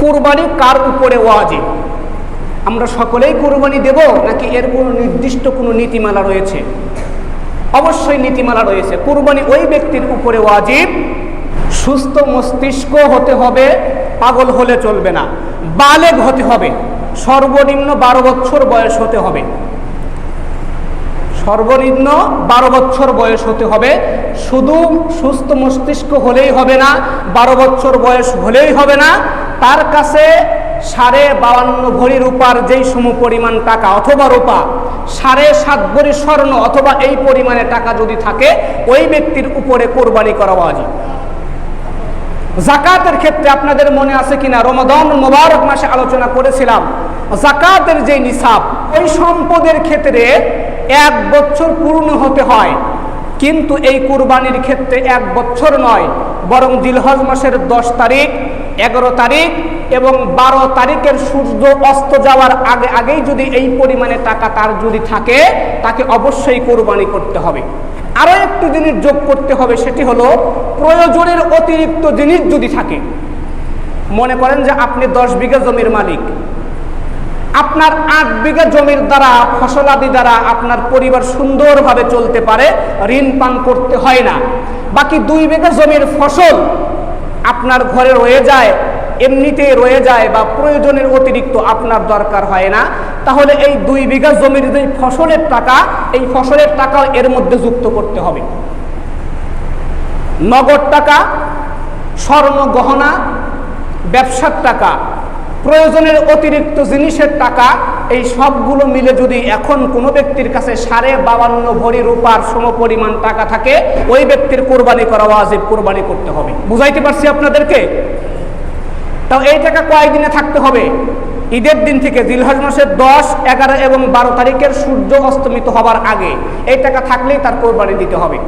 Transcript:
কুরবানি কার উপরে ওয়াজিব? আমরা সকলেই কুরবানি দেব নাকি এর কোনো নির্দিষ্ট কোনো নীতিমালা রয়েছে? অবশ্যই নীতিমালা রয়েছে। কুরবানি ওই ব্যক্তির উপরে ওয়াজিব। সুস্থ মস্তিষ্ক হতে হবে, পাগল হলে চলবে না। বালেগ হতে হবে, সর্বনিম্ন বারো বছর বয়স হতে হবে। সর্বনিম্ন বারো বছর বয়স হতে হবে। শুধু সুস্থ মস্তিষ্ক হলেই হবে না, বারো বছর বয়স হলেই হবে না। তার কাছে সাড়ে বাউান্ন ভরি রূপার যেই সম পরিমাণ টাকা অথবা রূপা, সাড়ে সাত ভরি স্বর্ণ অথবা এই পরিমাণে টাকা যদি থাকে, ওই ব্যক্তির উপরে কোরবানি করা উচিত জাকাতের ক্ষেত্রে আপনাদের মনে আছে কিনা? রমাদন মোবারক মাসে আলোচনা করেছিলাম। জাকাতের যে নিসাব, ওই সম্পদের ক্ষেত্রে এক বছর পূর্ণ হতে হয়। কিন্তু এই কুরবানির ক্ষেত্রে এক বছর নয়, বরং জিলহজ মাসের দশ তারিখ এগারো তারিখ এবং বারো তারিখের সূর্য অস্ত যাওয়ার আগে আগেই যদি এই পরিমাণে টাকা তার যদি থাকে, তাকে অবশ্যই কোরবানি করতে হবে। আরও একটি জিনিস যোগ করতে হবে, সেটি হলো প্রয়োজনের অতিরিক্ত জিনিস যদি থাকে। মনে করেন যে আপনি দশ বিঘা জমির মালিক। আপনার আট বিঘা জমির দ্বারা, ফসলাদি দ্বারা আপনার পরিবার সুন্দরভাবে চলতে পারে, ঋণ পান করতে হয় না। বাকি দুই বিঘা জমির ফসল আপনার ঘরে রয়ে যায় এমনিতে রয়ে যায় বা প্রয়োজনের অতিরিক্ত আপনার দরকার হয় না, তাহলে এই দুই বিঘা জমির যে ফসলের টাকা, এই ফসলের টাকাও এর মধ্যে যুক্ত করতে হবে। নগদ টাকা, স্বর্ণ গহনা, ব্যবসার টাকা, প্রয়োজনের অতিরিক্ত জিনিসের টাকা এই সবগুলো মিলে যদি এখন কোনো ব্যক্তির কাছে সাড়ে বাবান্ন ভরি রূপার সম পরিমাণ টাকা থাকে, ওই ব্যক্তির কোরবানি করা ওয়াজিব, কোরবানি করতে হবে। বুঝাইতে পারছি আপনাদেরকে? তাও এই টাকা কয়েকদিনে থাকতে হবে? ঈদের দিন থেকে দিলহজ মাসের দশ, এগারো এবং বারো তারিখের সূর্য অস্তমিত হবার আগে। এই টাকা থাকলেই তার কোরবানি দিতে হবে।